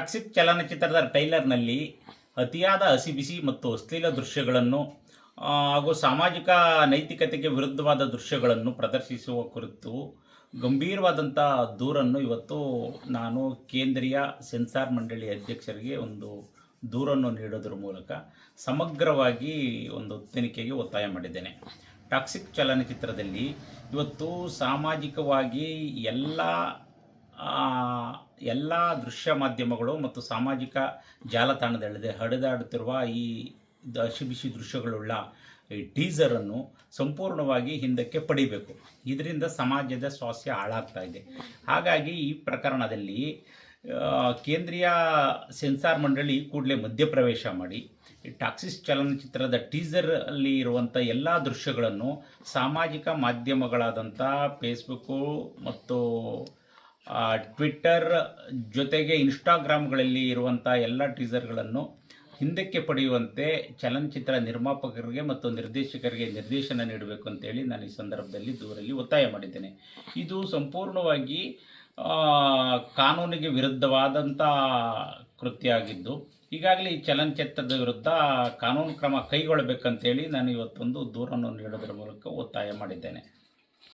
Toxic ಚಲನಚಿತ್ರದ ಟೈಲರ್ನಲ್ಲಿ ಅತಿಯಾದ ಹಸಿಬಿಸಿ ಮತ್ತು ಅಶ್ಲೀಲ ದೃಶ್ಯಗಳನ್ನು ಹಾಗೂ ಸಾಮಾಜಿಕ ನೈತಿಕತೆಗೆ ವಿರುದ್ಧವಾದ ದೃಶ್ಯಗಳನ್ನು ಪ್ರದರ್ಶಿಸುವ ಕುರಿತು ಗಂಭೀರವಾದಂಥ ದೂರನ್ನು ಇವತ್ತು ನಾನು ಕೇಂದ್ರೀಯ ಸೆನ್ಸಾರ್ ಮಂಡಳಿ ಅಧ್ಯಕ್ಷರಿಗೆ ಒಂದು ದೂರನ್ನು ನೀಡೋದ್ರ ಮೂಲಕ ಸಮಗ್ರವಾಗಿ ಒಂದು ತನಿಖೆಗೆ ಒತ್ತಾಯ ಮಾಡಿದ್ದೇನೆ. ಟಾಕ್ಸಿಕ್ ಚಲನಚಿತ್ರದಲ್ಲಿ ಇವತ್ತು ಸಾಮಾಜಿಕವಾಗಿ ಎಲ್ಲ ಎಲ್ಲ ದೃಶ್ಯ ಮಾಧ್ಯಮಗಳು ಮತ್ತು ಸಾಮಾಜಿಕ ಜಾಲತಾಣದಲ್ಲಿದೆ ಹಡಿದಾಡುತ್ತಿರುವ ಈ ಬಿಸಿ ದೃಶ್ಯಗಳುಳ್ಳ ಈ ಟೀಸರನ್ನು ಸಂಪೂರ್ಣವಾಗಿ ಹಿಂದಕ್ಕೆ ಪಡಿಬೇಕು. ಇದರಿಂದ ಸಮಾಜದ ಸ್ವಾಸ್ಥ್ಯ ಹಾಳಾಗ್ತಾ ಇದೆ. ಹಾಗಾಗಿ ಈ ಪ್ರಕರಣದಲ್ಲಿ ಕೇಂದ್ರೀಯ ಸೆನ್ಸಾರ್ ಮಂಡಳಿ ಕೂಡಲೇ ಮಧ್ಯಪ್ರವೇಶ ಮಾಡಿ ಟಾಕ್ಸಿಸ್ ಚಲನಚಿತ್ರದ ಟೀಸರ್ ಅಲ್ಲಿ ಇರುವಂಥ ಎಲ್ಲ ದೃಶ್ಯಗಳನ್ನು ಸಾಮಾಜಿಕ ಮಾಧ್ಯಮಗಳಾದಂಥ ಫೇಸ್ಬುಕ್ಕು ಮತ್ತು ಟ್ವಿಟ್ಟರ್ ಜೊತೆಗೆ ಇನ್ಸ್ಟಾಗ್ರಾಮ್ಗಳಲ್ಲಿ ಇರುವಂಥ ಎಲ್ಲ ಟೀಸರ್ಗಳನ್ನು ಹಿಂದಕ್ಕೆ ಪಡೆಯುವಂತೆ ಚಲನಚಿತ್ರ ನಿರ್ಮಾಪಕರಿಗೆ ಮತ್ತು ನಿರ್ದೇಶಕರಿಗೆ ನಿರ್ದೇಶನ ನೀಡಬೇಕು ಅಂತೇಳಿ ನಾನು ಈ ಸಂದರ್ಭದಲ್ಲಿ ದೂರಲ್ಲಿ ಒತ್ತಾಯ ಮಾಡಿದ್ದೇನೆ. ಇದು ಸಂಪೂರ್ಣವಾಗಿ ಕಾನೂನಿಗೆ ವಿರುದ್ಧವಾದಂಥ ಕೃತ್ಯ ಆಗಿದ್ದು, ಈಗಾಗಲೇ ಈ ಚಲನಚಿತ್ರದ ವಿರುದ್ಧ ಕಾನೂನು ಕ್ರಮ ಕೈಗೊಳ್ಳಬೇಕಂತೇಳಿ ನಾನು ಇವತ್ತೊಂದು ದೂರನ್ನು ನೀಡೋದ್ರ ಮೂಲಕ ಒತ್ತಾಯ ಮಾಡಿದ್ದೇನೆ.